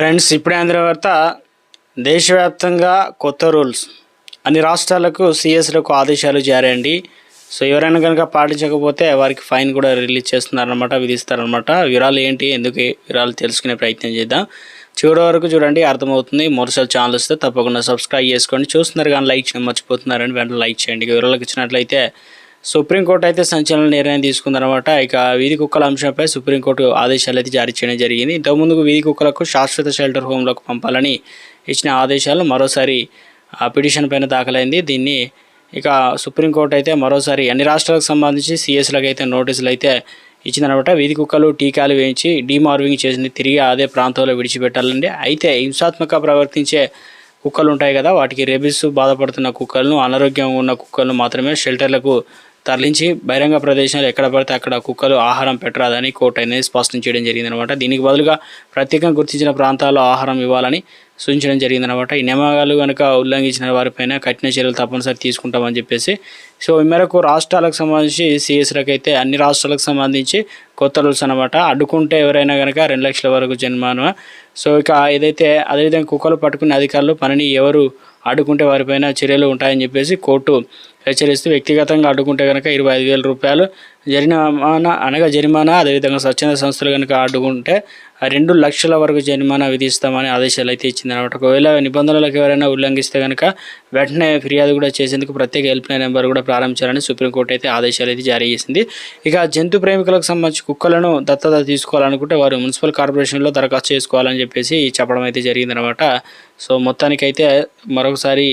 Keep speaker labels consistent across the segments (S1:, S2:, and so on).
S1: Friends ఇప్పుడే అందిన వార్త దేశవ్యాప్తంగా కొత్త రూల్స్. అన్ని రాష్ట్రాలకు సిఎస్లకు ఆదేశాలు జారండి సో ఎవరైనా కనుక పాటించకపోతే వారికి ఫైన్ కూడా రిలీజ్ చేస్తున్నారనమాట విధిస్తారనమాట వివరాలు ఏంటి ఎందుకు వివరాలు తెలుసుకునే ప్రయత్నం చేద్దాం. చివరి వరకు చూడండి అర్థమవుతుంది. మొదటిసారి ఛానల్ వస్తే తప్పకుండా సబ్స్క్రైబ్ చేసుకోండి. చూస్తున్నారు కానీ లైక్ చేయడం మర్చిపోతున్నారని వెంటనే లైక్ చేయండి. వివరాలకు ఇచ్చినట్లయితే సుప్రీంకోర్టు అయితే సంచలన నిర్ణయం తీసుకుందనమాట ఇక వీధి కుక్కల అంశంపై సుప్రీంకోర్టు ఆదేశాలు అయితే జారీ చేయడం జరిగింది. ఇంతకుముందుకు వీధి కుక్కలకు శాశ్వత షెల్టర్ హోమ్లకు పంపాలని ఇచ్చిన ఆదేశాలు మరోసారి పిటిషన్ పైన దాఖలైంది. దీన్ని ఇక సుప్రీంకోర్టు అయితే మరోసారి అన్ని రాష్ట్రాలకు సంబంధించి సిఎస్లకు అయితే నోటీసులు అయితే ఇచ్చిందనమాట వీధి కుక్కలు టీకాలు వేయించి డీమార్వింగ్ చేసింది తిరిగి అదే ప్రాంతంలో విడిచిపెట్టాలండి. అయితే హింసాత్మక ప్రవర్తించే కుక్కలు ఉంటాయి కదా వాటికి రెబిస్ బాధపడుతున్న కుక్కలను అనారోగ్యంగా ఉన్న కుక్కలను మాత్రమే షెల్టర్లకు తరలించి బహిరంగ ప్రదేశాలు ఎక్కడ పడితే అక్కడ కుక్కలు ఆహారం పెట్టరాదని కోర్టు అనేది స్పష్టం చేయడం జరిగిందనమాట దీనికి బదులుగా ప్రత్యేకంగా గుర్తించిన ప్రాంతాల్లో ఆహారం ఇవ్వాలని సూచించడం జరిగిందనమాట ఈ నియమాలు కనుక ఉల్లంఘించిన వారిపైన కఠిన చర్యలు తప్పనిసరి తీసుకుంటామని చెప్పేసి. సో ఈ మేరకు రాష్ట్రాలకు సంబంధించి సిఎస్లకు అయితే అన్ని రాష్ట్రాలకు సంబంధించి కొత్త రూల్స్ అనమాట అడ్డుకుంటే ఎవరైనా కనుక రెండు లక్షల వరకు జరిమానా. సో ఇక ఏదైతే అదేవిధంగా కుక్కలు పట్టుకునే అధికారులు పనిని ఎవరు అడ్డుకుంటే వారిపైన చర్యలు ఉంటాయని చెప్పేసి కోర్టు హెచ్చరిస్తూ వ్యక్తిగతంగా అడ్డుకుంటే కనుక ఇరవై ఐదు వేల రూపాయలు జరిమానా అనగా జరిమానా అదేవిధంగా స్వచ్ఛంద సంస్థలు కనుక అడ్డుకుంటే రెండు లక్షల వరకు జరిమానా విధిస్తామని ఆదేశాలు అయితే ఇచ్చిందనమాట ఒకవేళ నిబంధనలకు ఎవరైనా ఉల్లంఘిస్తే కనుక వెంటనే ఫిర్యాదు కూడా చేసేందుకు ప్రత్యేక హెల్ప్ లైన్ నెంబర్ కూడా ప్రారంభించాలని సుప్రీంకోర్టు అయితే ఆదేశాలు అయితే జారీ చేసింది. ఇక జంతు ప్రేమికులకు సంబంధించి కుక్కలను దత్తత తీసుకోవాలనుకుంటే వారు మున్సిపల్ కార్పొరేషన్లో దరఖాస్తు చేసుకోవాలని చెప్పేసి చెప్పడం అయితే జరిగిందనమాట సో మొత్తానికైతే మరొకసారి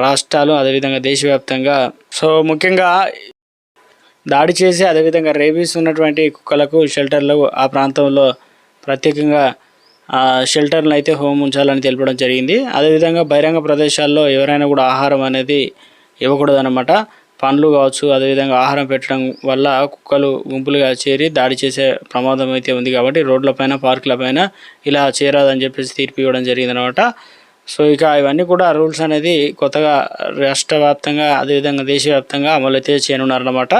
S1: రాష్ట్రాలు అదేవిధంగా దేశవ్యాప్తంగా సో ముఖ్యంగా దాడి చేసి అదేవిధంగా రేబీస్ ఉన్నటువంటి కుక్కలకు షెల్టర్లు ఆ ప్రాంతంలో ప్రత్యేకంగా ఆ, షెల్టర్లను అయితే హోమ్ ఉంచాలని తెలపడం జరిగింది. అదేవిధంగా బహిరంగ ప్రదేశాల్లో ఎవరైనా కూడా ఆహారం అనేది ఇవ్వకూడదనమాట పండ్లు కావచ్చు అదేవిధంగా ఆహారం పెట్టడం వల్ల కుక్కలు గుంపులుగా చేరి దాడి చేసే ప్రమాదం అయితే ఉంది కాబట్టి రోడ్లపైన పార్కులపైన ఇలా చేరాదని చెప్పేసి తీర్పు ఇవ్వడం జరిగిందనమాట సో ఇక ఇవన్నీ కూడా రూల్స్ అనేది కొత్తగా రాష్ట్ర వ్యాప్తంగా అదేవిధంగా దేశవ్యాప్తంగా అమలు అయితే చేయనున్నారన్నమాట.